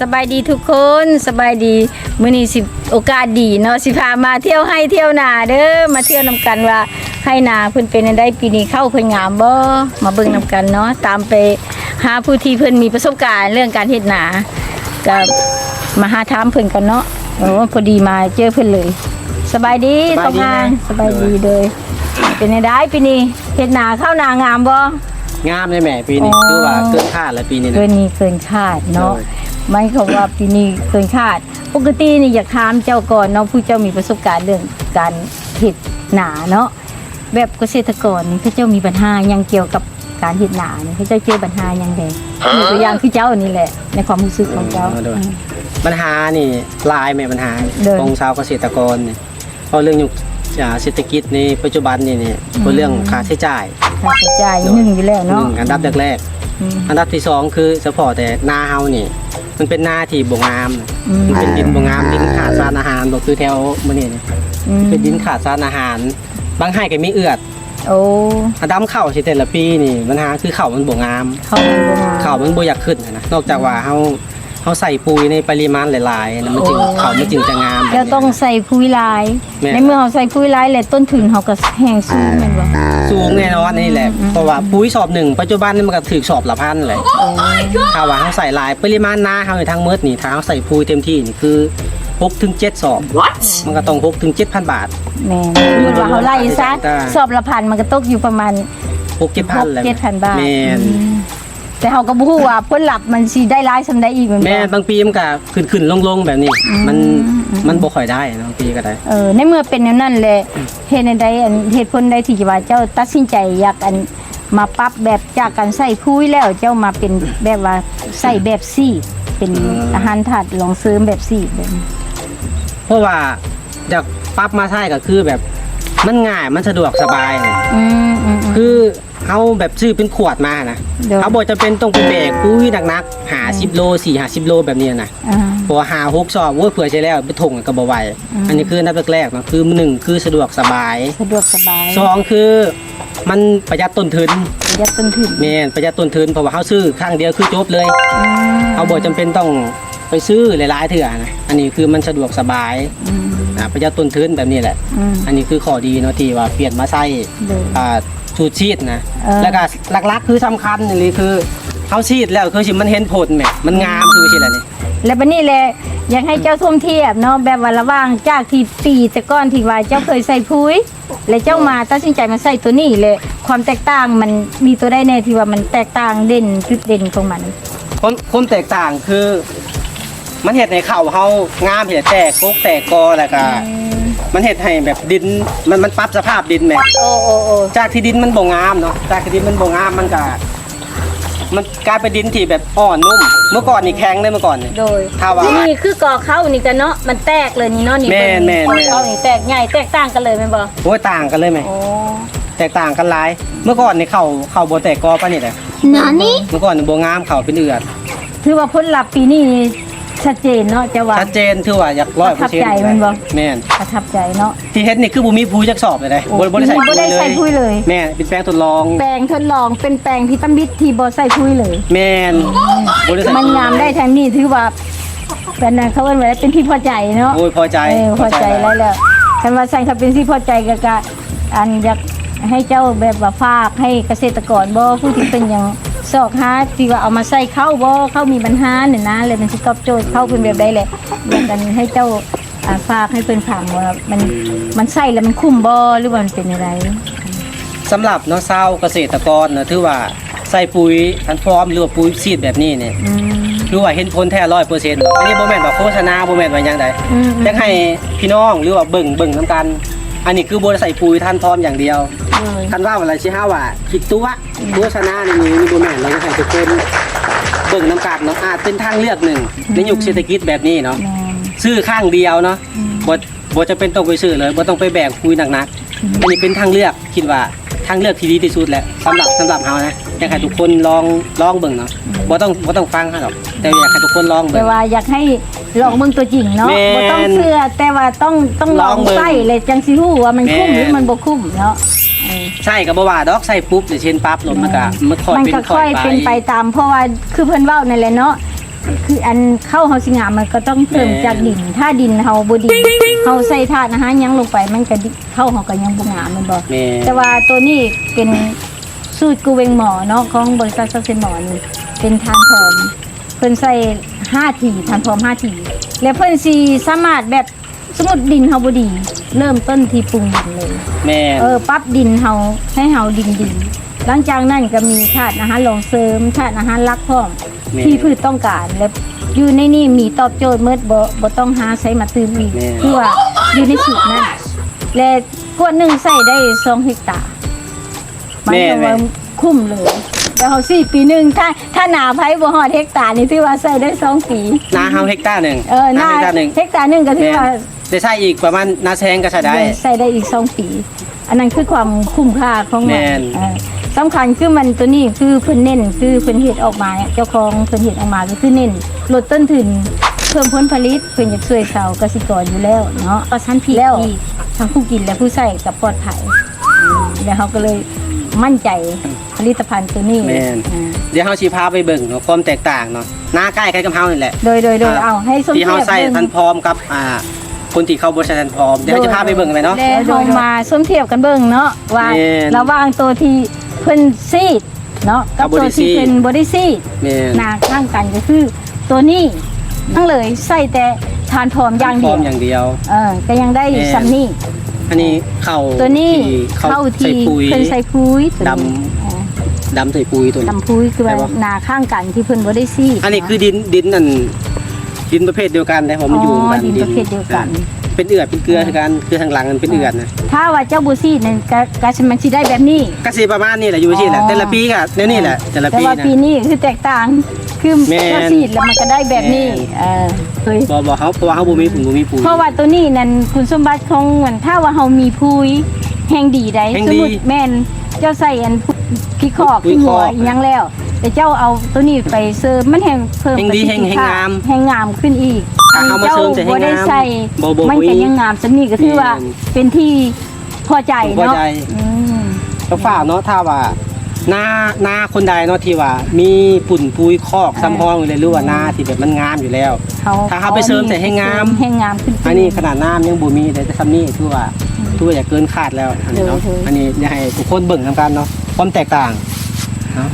สบายดีทุกคนสบายดีมื้อนี้สิโอกาสดีเนาะสิพามาเที่ยวให้เที่ยวนาเด้อมาเที่ยวนำกันว่าให้นาเพิ่นเป็นจั่งใดปีนี้เข้าเพิ่นงามบ่มาเบิ่งนำกันเนาะตามไปหาผู้ที่เพิ่นมีประสบการณ์เรื่องการเฮ็ดนาก็มาหาถามเพิ่นกันเนาะโอ้พอดีมาเจอเพิ่นเลย สบายดีสบายดีทำงานนะ สบายดีเลยเป็นจั่งใดปีนี้เฮ็ดนาเข้านางามบ่ งามเลยแหม่ปีนี้อ๋อ คือว่าเกินคาดแล้วปีนี้เกินะนนี้เกินคาดเนาะโดย ไม่เขาว่าปีนี้เกินคาด ปกตินี่อยากถามเจ้าก่อนเนาะผู้เจ้ามีประสบการณ์เรื่องการเห็ดหนาเนาะแบบเกษตรกรนี่เขาเจ้ามีปัญหาหยังเกี่ยวกับการเห็ดหนานี่เขาเจ้าเจอปัญหาหยังไงมีตัวอย่างคือเจ้านี่แหละ ในความรู้สึกของเจ้าเออด้วยปัญหานี่หลายแหม่ปัญหาเดินของชาวเกษตรกรนี่เพราะเรื่องยุคอ่าเศรษฐกิจในปัจจุบันนี่นี่เป็นเรื่องค่าใช้จ่ายค่าใช้จ่ายหนึ่งอยู่แล้วหเนาะนึ่งอันดับแรก อืมๆอันดับที่สองคือเฉพาะแต่นาเฮานี่ มันเป็นนาที่บ่งามนะอืม มันเป็นดินบ่งามดินขาดสารอาหารบ่คือแถวมื้อนี้นี่อืมเป็นดินขาดสารอาหาร บางไห้ก็มีเอือดโอ้อันดำเข้าสิแต่ละปีนี่ปัญหาคือข้าวมันบ่งาม เข้ามันบ่งามข้าวมันบ่อยากขึ้นนะนอกจากว่าเฮา เฮาใส่ปุ๋ยในปริมาณหลายๆนะมันจึงโอ้ข้าวมันจึงจะงามแล้วต้องใส่ปุ๋ยลาย แม่ ในเมื่อเราใส่ปุ๋ยลายแล้วต้นทุนเขาก็แห้งสูงแม่นบ่สูงแน่นอนนี่แหละเพราะว่าปุ๋ยสอบหนึ่งปัจจุบันนี่มันก็ถือสอบละพันเลยโอ้ถ้าว่าเฮาใส่หลายปริมาณนาเฮาในทั้งเมิดนี่ถ้าเฮาใส่ปุ๋ยเต็มที่นี่คือ6ถึง7สอบ มันก็ต้อง6ถึง7,000 บาท แม่นสมมุติว่าเขาไล่ซะได้ สอบละพันมันก็ตกอยู่ประมาณ 6 7,000เลยเจ็ดพันบาท แม่นอืม แต่เขาก็บ่ฮู้ว่าผลลัพธ์มันสิได้หลายซำใดอีกแม่นบ่แม่นบางปีมันก็ขึ้นๆลงๆแบบนี้ มันมันบ่ค่อยได้นะบางปีก็ได้ เออในเมื่อเป็นแนวนั้นแหละเหตุใดอันเหตุผลใดที่ว่าเจ้าตัดสินใจอยากอันมาปรับแบบจากการใส่พุ้ยแล้วเจ้ามาเป็นแบบว่าใส่แบบซี่ เป็นอาหารถาดรองเสริมแบบซี่แบบนี้เพราะว่าอยากปรับมาใช้ก็คือแบบ มันง่ายมันสะดวกสบายนะอืมอืมอืม คือเอาแบบซื้อเป็นขวดมานะเดี๋ยว เอาบ่จะเป็นต้องไปแบกปุ้ยหนักๆหา10โล4หา10โลแบบนี้นะอ่า เพราะว่าหาหกสอบโอ้ยเผื่อใช้แล้วไปถงก็บ่ไหวอืม อันนี้คืออันดับแรกๆเนาะคือหนึ่งคือสะดวกสบายสะดวกสบายสองคือมันประหยัดต้นทุนประหยัดต้นทุนแม่นประหยัดต้นทุนเพราะว่าเฮาซื้อครั้งเดียวคือจบเลยอืมเอาบ่จำเป็นต้องไปซื้อหลายๆเถื่อนะอันนี้คือมันสะดวกสบาย อืม อ่าประหยัดต้นทุนแบบนี้แหละ อืม อันนี้คือข้อดีเนาะที่ว่าเปลี่ยนมาใช้เดี๋ยวอ่าสูตรชีดนะ เออ แล้วก็หลักๆคือสำคัญนี่คือเขาชีดแล้วคือสิมันเห็นผลแหมมันงามคือสิล่ะนี่ แล้วบัดนี้แหละอยากให้เจ้าท่วมเทียบเนาะแบบว่าระหว่างจากที่ปีแต่ก่อนที่ว่าเจ้าเคยใส่พุ้ย และเจ้ามาตัดสินใจมาใส่ตัวนี้เลยความแตกต่างมันมีตัวได้แน่ที่ว่ามันแตกต่างเด่นจุดเด่นของมัน ความความแตกต่างคือ มันเห็ดให้เข่าเฮางามเห็ดแตกกกแตกกอแล้วก็มันเห็ดให้แบบดินมันมันปรับสภาพดินแหมโอ้โอ้โอ้จากที่ดินมันบ่งามเนาะจากที่ดินมันบ่งามมันก็มันกลายเป็นดินที่แบบอ่อนนุ่ม เมื่อก่อนนี่แข็งเลยเมื่อก่อนนี่ โดยถ้าว่านี่คือกอเข้านี่กันเนาะมันแตกเลยนี่เนาะนี่แม่นแม่นกอแม่น เข้านี่แตกใหญ่แตกต่างกันเลยแม่นบ่โอ้ยต่างกันเลยไหม โอ้แตกต่างกันหลาย เมื่อก่อนนี่เข่าเข่าบ่แตกกอปะนี่แหละ นานี่เมื่อก่อนนี่บ่งามเข่าเป็นเอือด ถือว่าผลลัพธ์ปีนี้ ชัดเจนเนาะจะว่า ชัดเจนถือว่าอยากร้อยประทับใจมันบ่ แม่นประทับใจเนาะ ที่เฮ็ดนี่คือบ่มีผู้จักสอบเลยได้โอ้บ่บ่ได้ใส่บ่ได้ใส่ปุ๋ยเลย แม่นเป็นแปลงทดลอง แปลงทดลองเป็นแปลงที่ตั้มบิดที่บ่ใส่พุ้ยเลย แม่นบ่ได้ใส่มันงามได้ทางนี้ถือว่าเป็นนะเขาเอิ้นว่าเป็นที่พอใจเนาะโอ้ยพอใจ เออพอใจแล้วแหละคันว่าสั่งเขาเป็นที่พอใจก็กะอันอยากให้เจ้าแบบว่าฝากให้เกษตรกรบ่ผู้ที่เป็นอย่าง ซอกหาที่ว่าเอามาใส่เข้าบ่เข้ามีปัญหาเนี่ยนะเลยมันสิตอบโจทย์เข้าเป็นแบบใดแหละอยากกันให้เจ้าอ่าฝากให้เพิ่นฟังว่ามันมันใส่แล้วมันคุ้มบ่หรือว่ามันเป็นอะไร สำหรับเนาะชาวเกษตรกรนะถือว่าใส่ปุ๋ยทันพร้อมหรือว่าปุ๋ยซีดแบบนี้เนี่ยอืมคือว่าเห็นผลแท้ร้อยเปอร์เซ็นต์อันนี้บ่แม่นว่าโฆษณาบ่แม่นว่าหยังใดอืม อยากให้พี่น้องหรือว่าเบิ่งเบิ่งนํกัน อันนี้คือบ่ได้ใส่ปุ๋ยทันพร้อมอย่างเดียวเลยคันว่าอะไรสิฮาว่าคิดตัวโฆษณานี่มีมีบ่แม่นเราจะให้ทุกคนเบิ่งนํกันเนาะอาจเป็นทางเลือกหนึ่งในยุคเศรษฐกิจแบบนี้เนาะแม่นซื้อข้างเดียวเนาะบ่บ่จะเป็นต้องไปซื้อเลยบ่ต้องไปแบกปุ๋ยหนักๆอันนี้เป็นทางเลือกคิดว่าทางเลือกที่ดีที่สุดแหละสำหรับสำหรับเฮานะ อยากให้ทุกคนลองลองเบิ่งเนาะบ่ต้องบ่ต้องฟังเขาหรอกแต่อยากให้ทุกคนลองแต่เบิ่ง ว่าอยากให้ลองเบิ่งตัวจริงเนาะแม่นบ่ต้องเชื่อแต่ว่าต้องต้องลลอองงเบิ่งใส่เลยจังสิฮู้ว่ามันคุ้มแม่นหรือมันบ่คุ้มเนาะเออใช่ก็บ่ว่าดอกใส่ปุ๊บเดี๋ยวเช่นปั๊บลมมันก็มันค่อยมันเป็นก็ค่ค่ออยยไป เป็นไปตาม เพราะว่าคือเพิ่นเว้านั่นแหละเนาะคืออันเข้าเฮาสิงามมันก็ต้องเพิ่มแม่จากดิน ถ้าดินเฮาบ่ดีเฮาใส่ธาตุอาหารหยังลงไปมันก็ดิเข้าเฮาก็ยังบ่งามแมันบ่ แม่แต่ว่าตัวนี้เป็น สูตรกูเวงหมอเนาะของบริษัทซักเซนหมอนี่เป็นทานผอมเพิ่นใส่5ทีทานผอม5ทีแล้วเพิ่นสิสามารถแบบสมมุติดินเฮาบ่ดี เริ่มต้นที่ปรุงดินเลย แม่เออปรับดินเฮาให้เฮาดินดีหลังจากนั้นก็มีธาตุอาหารรองเสริมธาตุอาหารหลักพร้อม แม่ที่พืชต้องการและอยู่ในนี่มีตอบโจทย์เมื่อบ่บ่ต้องหาใช้มาตื่มอีกแม่ คือว่าอยู่ในสูตรนั้นและกวดหนึ่งใส่ได้2เฮกตาร์ มันก็ว่าคุ้มเลยแล้วเฮาสี่ปีหนึงถ้าถ้าหนาไผบ่ฮอดเฮกตาร์นี่ถือว่าใส่ได้สองปี นาเฮาเฮกตาร์หนึ่งเออหนาน้าเฮกตาร์หนึ่งเฮกตาร์หนึงก็ถือแม่ว่าได้ใช้อีกประมาณนาแซงก็ใช้ได้ ใส่ได้อีกสองปี อันนั้นคือความคุ้มค่าของมันแม่น เออสำคัญคือมันตัวนี้คือเพิ่นเน้นคือเพิ่นเฮ็ดออกมาเนี่ยเจ้าของเพิ่นเฮ็ดออกมาก็คือเน้นลดต้นทุนเพิ่มผลผลิตเพิ่นอยากช่วยชาวเกษตรกรอยู่แล้วเนาะ ก็ชั้นผิดแล้วทั้งผู้กินและผู้ใช้กับปลอดภัยอืมแล้วเขาก็เลย มั่นใจผลิตภัณฑ์ตัวนี้แม่น อ่าเดี๋ยวเฮาสิพาไปเบิ่งเนาะความแตกต่างเนาะหน้าใกล้กันกับเฮานี่แหละ โดยโดยโดยเอาให้สมที่เทีเฮายบใส่บิ่ง ทันพร้อมกับอ่าคนที่เข้าบ่ใช้ทันพร้อม เดี๋ยวเราจะพาไปเบิ่งกันไปเนาะ แล้วเฮามาสมเทียบกันเบิ่งเนาะว่าแม่นระหว่างตัวที่เพิ่นซีดเนาะกับกับบ่ตัวได้ซีที่ดเป็นบอดี้ซีดแม่นหนาข้างกันก็คือตัวนี้ทั้งเลยใส่แต่ทานพร้อมอย่างพร้เดีอยวมอย่างเดียว เออก็ยังได้แม่นซัมนี่ อันนี้เข้าตัวนี้เข้าเข้าใส่ที่ปุ๋ยเพิ่นใส่ปุ๋ยตัวดนี้เออดำใส่ปุ๋ยตัวนี้ดำปุ๋ยคือว่าใช่ปะหนาข้างกันที่เพิ่นบ่ได้ซีดอันนี้คือดินดินนั่นดินประเภทเดียวกันแต่ผมมันอยู่อ๋อกันดินประเภทเดียวกัน เป็นเอือดเป็นเกลือคือกันเกลือทางหลังมันเป็นเอือดนะถ้าว่าเจ้าบ่ซีดนั่นก็ก็สิมันสิได้แบบนี้ก็สิประมาณนี้แหละอยู่ที่แหละอ๋อแต่ละปีก็แนวนี้แหละแต่ละแต่ปีว่านะปีนี้คือแตกต่าง คือแม่นเจ้าซีดแล้วมันก็ได้แบบนี้แม่นเออเฮ้ยบ่บ่เขาเพราะว่าเขาบ่มีปุ๋ยบ่มีปุ๋ย เพราะว่าตัวนี้นั่นคุณสมบัติของมันถ้าว่าเฮามีพุยแห่งดีได้แห่งสมดีมุติแม่นเจ้าใส่อันพี่คอกปุ๋ยพี่หัวคอกอีหยังแล้ว แต่เจ้าเอาตัวนี้ไปเสริมมันแห่งเพิ่มแห่งดีประสิทธิแห่งภาพงามแห่งงามขึ้นอีกถ้าเอามาเสริมจะให้บ่ได้งามใส่บ่บ่มันปุ๋ยก็ยังงามสันนี่ก็ถือว่าแม่นเป็นที่พอใจพอเนาะใจ อืม ก็ฝากเนาะถ้าว่า หน้าหน้าคนใดเนาะที่ว่า มีปุ่นปุยคอกซ้ำห้องอยู่เลยหรือว่าหน้าที่แบบมันงามอยู่แล้วเขาถ้าเขาไปเสริมแต่ให้งาม ให้งามขึ้นอันนี้ขนาดน้ำยังบ่มีแต่ซ้ำนี่ถือว่าถือว่าอย่าเกินคาดแล้วอันนี้เนาะเออเอออัอันนี้อยากให้ทุกคนเบิ่งทำกันเนาะความแตกต่างเนาะ